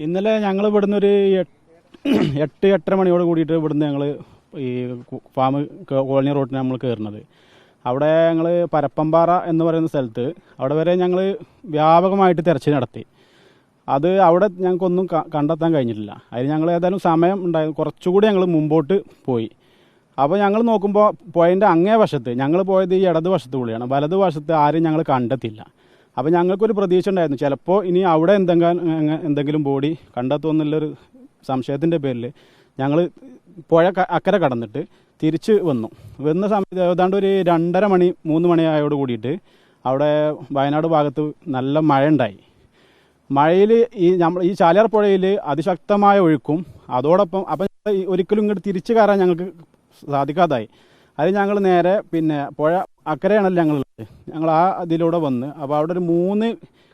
ഇന്നലെ ഞങ്ങൾ ഇവിടുന്ന് ഒരു എട്ട് എട്ട് എട്ടര മണിയോട് കൂടിയിട്ട് ഇവിടുന്ന് ഞങ്ങൾ ഈ ഫാം കോളനി റോഡിന് നമ്മൾ കയറുന്നത് അവിടെ ഞങ്ങൾ പരപ്പമ്പാറ എന്ന് പറയുന്ന സ്ഥലത്ത് അവിടെ വരെ ഞങ്ങൾ വ്യാപകമായിട്ട് തിരച്ചിൽ നടത്തി. അത് അവിടെ ഞങ്ങൾക്കൊന്നും കണ്ടെത്താൻ കഴിഞ്ഞിട്ടില്ല. അതിന് ഞങ്ങൾ ഏതായാലും സമയം ഉണ്ടായിരുന്നു കുറച്ചുകൂടി ഞങ്ങൾ മുമ്പോട്ട് പോയി. അപ്പോൾ ഞങ്ങൾ നോക്കുമ്പോൾ പോയിന്റെ അങ്ങേ വശത്ത് ഞങ്ങൾ പോയത് ഈ ഇടത് വശത്ത് കൂടിയാണ് വലത് വശത്ത് ആരും ഞങ്ങൾ കണ്ടെത്തില്ല അപ്പോൾ ഞങ്ങൾക്കൊരു പ്രതീക്ഷ ഉണ്ടായിരുന്നു ചിലപ്പോൾ ഇനി അവിടെ എന്തെങ്കിലും എന്തെങ്കിലും ബോഡി കണ്ടെത്തുമെന്നുള്ളൊരു സംശയത്തിന്റെ പേരിൽ ഞങ്ങൾ പുഴ അക്കരെ കടന്നിട്ട് തിരിച്ച് വന്നു. വന്ന സമയത്ത് ഏതാണ്ട് ഒരു രണ്ടര മണി മൂന്ന് മണിയായോട് കൂടിയിട്ട് അവിടെ വയനാട് ഭാഗത്ത് നല്ല മഴ ഉണ്ടായി മഴയിൽ ഈ നമ്മൾ ഈ ചാലിയാർ പുഴയിൽ അതിശക്തമായ ഒഴുക്കും അതോടൊപ്പം അപ്പം ഒരിക്കലും ഇങ്ങോട്ട് തിരിച്ചു കയറാൻ ഞങ്ങൾക്ക് സാധിക്കാതായി. അത് ഞങ്ങൾ നേരെ പിന്നെ പുഴ അക്കരെയാണല്ലോ ഞങ്ങളുള്ളത് ഞങ്ങൾ ആ ഇതിലൂടെ വന്ന് അപ്പോൾ അവിടെ ഒരു മൂന്ന്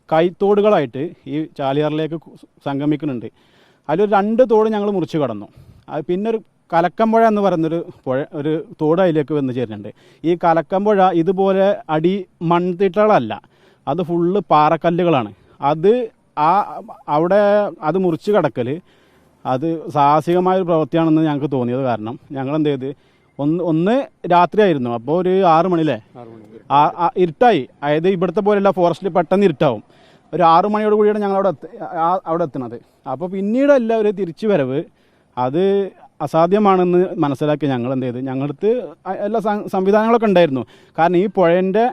കൈത്തോടുകളായിട്ട് ഈ ചാലിയാറിലേക്ക് സംഗമിക്കുന്നുണ്ട്. അതിലൊരു രണ്ട് തോട് ഞങ്ങൾ മുറിച്ച് കടന്നു. അത് പിന്നെ ഒരു കലക്കമ്പുഴ എന്ന് പറയുന്നൊരു പുഴ ഒരു തോട് അതിലേക്ക് വന്ന് ചേരുന്നുണ്ട്. ഈ കലക്കമ്പുഴ ഇതുപോലെ അടി മൺതിട്ടകളല്ല അത് ഫുള്ള് പാറക്കല്ലുകളാണ്. അത് ആ അവിടെ അത് മുറിച്ച് കടക്കൽ അത് സാഹസികമായ ഒരു പ്രവൃത്തിയാണെന്ന് ഞങ്ങൾക്ക് തോന്നിയത് കാരണം ഞങ്ങൾ എന്ത് ചെയ്ത് ഒന്ന് ഒന്ന് രാത്രിയായിരുന്നു. അപ്പോൾ ഒരു ആറ് ആ ഇരുട്ടായി. അതായത് ഇവിടുത്തെ പോലെയല്ല ഫോറസ്റ്റിൽ പെട്ടെന്ന് ഇരുട്ടാവും. ഒരു ആറു മണിയോട് കൂടിയാണ് ഞങ്ങൾ അവിടെ അവിടെ എത്തുന്നത്. അപ്പോൾ പിന്നീട് ഒരു തിരിച്ചു വരവ് അത് അസാധ്യമാണെന്ന് മനസ്സിലാക്കി ഞങ്ങൾ എന്ത് ചെയ്ത് ഞങ്ങളടുത്ത് എല്ലാ സംവിധാനങ്ങളൊക്കെ ഉണ്ടായിരുന്നു. കാരണം ഈ പുഴേന്റെ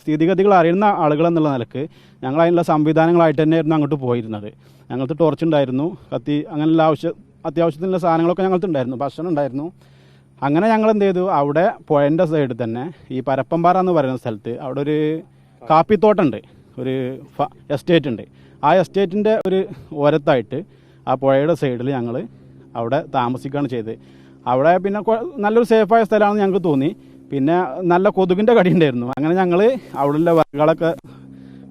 സ്ഥിതിഗതികൾ അറിയുന്ന ആളുകൾ എന്നുള്ള നിലയ്ക്ക് ഞങ്ങൾ അതിനുള്ള സംവിധാനങ്ങളായിട്ട് തന്നെയായിരുന്നു അങ്ങോട്ട് പോയിരുന്നത്. ഞങ്ങൾക്ക് ടോർച്ച് ഉണ്ടായിരുന്നു. കത്തി അങ്ങനെയുള്ള ആവശ്യ അത്യാവശ്യത്തിനുള്ള സാധനങ്ങളൊക്കെ ഞങ്ങൾക്ക് ഉണ്ടായിരുന്നു ഭക്ഷണം ഉണ്ടായിരുന്നു. അങ്ങനെ ഞങ്ങൾ എന്ത് ചെയ്തു അവിടെ പുഴന്റെ സൈഡിൽ തന്നെ ഈ പരപ്പമ്പാറ എന്ന് പറയുന്ന സ്ഥലത്ത് അവിടെ ഒരു കാപ്പിത്തോട്ടമുണ്ട് ഒരു എസ്റ്റേറ്റ് ഉണ്ട്. ആ എസ്റ്റേറ്റിന്റെ ഒരു ഓരത്തായിട്ട് ആ പുഴയുടെ സൈഡിൽ ഞങ്ങൾ അവിടെ താമസിക്കുകയാണ് ചെയ്തത്. അവിടെ പിന്നെ നല്ലൊരു സേഫായ സ്ഥലമാണെന്ന് ഞങ്ങൾക്ക് തോന്നി. പിന്നെ നല്ല കൊതുകിന്റെ കടി ഉണ്ടായിരുന്നു. അങ്ങനെ ഞങ്ങൾ അവിടെയുള്ള വർക്കുകളൊക്കെ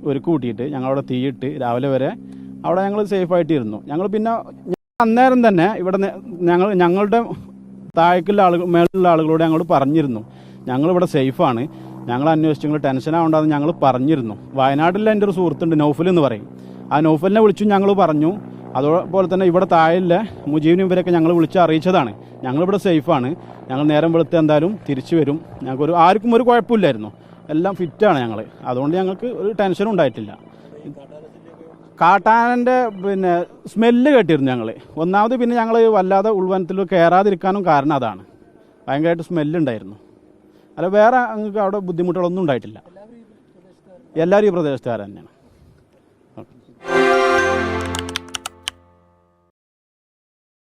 ഒരുക്കി കൂട്ടിയിട്ട് ഞങ്ങളവിടെ തീയിട്ട് രാവിലെ വരെ അവിടെ ഞങ്ങൾ സേഫായിട്ടിരുന്നു ഞങ്ങൾ പിന്നെ അന്നേരം തന്നെ ഇവിടെ ഞങ്ങൾ ഞങ്ങളുടെ താഴേക്കുള്ള ആളുകൾ മേളിലുള്ള ആളുകളോട് ഞങ്ങളോട് പറഞ്ഞിരുന്നു. ഞങ്ങളിവിടെ സേഫാണ്. ഞങ്ങൾ അന്വേഷിച്ച്. നിങ്ങൾ ടെൻഷൻ ആവേണ്ടെന്ന് ഞങ്ങൾ പറഞ്ഞിരുന്നു. വയനാട്ടിൽ എന്റെ ഒരു സുഹൃത്തുണ്ട് നൗഫൽ എന്ന് പറയും. ആ നൗഫലിനെ വിളിച്ചു ഞങ്ങൾ പറഞ്ഞു. അതുപോലെ തന്നെ ഇവിടെ താഴെയുള്ള മുജീബിനും ഇവരൊക്കെ ഞങ്ങൾ വിളിച്ച് അറിയിച്ചതാണ്. ഞങ്ങളിവിടെ സേഫാണ്. ഞങ്ങൾ നേരം വെളുത്ത് എന്തായാലും തിരിച്ചു വരും. ഞങ്ങൾക്കൊരു ആർക്കും ഒരു കുഴപ്പമില്ലായിരുന്നു. എല്ലാം ഫിറ്റാണ് ഞങ്ങൾ അതുകൊണ്ട് ഞങ്ങൾക്ക് ഒരു ടെൻഷനും ഉണ്ടായിട്ടില്ല. കാട്ടാനന്റെ പിന്നെ സ്മെല്ല് കേട്ടിരുന്നു ഞങ്ങൾ ഒന്നാമത് പിന്നെ ഞങ്ങൾ വല്ലാതെ ഉൾവനത്തിൽ കയറാതിരിക്കാനും കാരണം അതാണ്. ഭയങ്കരമായിട്ട് സ്മെല്ലുണ്ടായിരുന്നു. അല്ല വേറെ അവിടെ ബുദ്ധിമുട്ടുകളൊന്നും ഉണ്ടായിട്ടില്ല. എല്ലാവരും ഈ പ്രദേശത്തുകാർ തന്നെയാണ്.